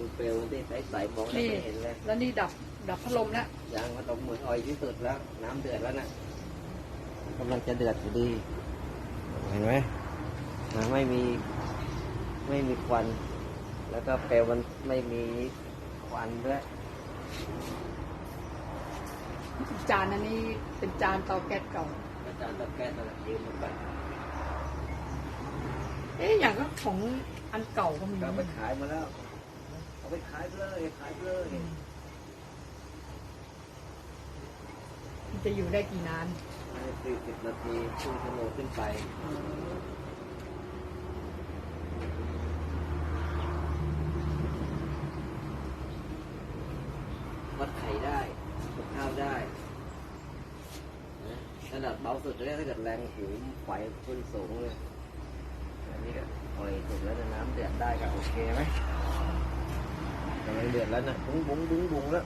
ดูเปลวที่ใสๆมองแล้วไม่เห็นเลยแล้วนี่ดับดับพัดลมแล้วยางพัดลมเหมือนออยที่สุดแล้ว น้ำเดือดแล้วนะกำลังจะเดือดอยู่ดี เห็นไหมนะไม่มีไม่มีควัน แล้วก็เปลวมันไม่มีควันด้วยจานอันนี้เป็นจานเตาแก๊สเก่าอาจารย์ตะแกรงตะยืมมันไปเอ๊ะอย่างก็ของอันเก่าก็มีก็เอาไปขายมาแล้วเอา ไปขายไปเลยขายไปเลยมันจะอยู่ได้กี่นานสี่สิบนาทีครึ่งชั่วโมงขึ้นไป วัดไข่ได้กับข้าวได้นะระดับเบาสุดเลยถ้าเกิดแรงหูไฟขึ้นสูงเลย อันนี้ก็ปล่อยสุดแล้วนะน้ำเดือดได้ก็โอเคไหม กำลังเดือ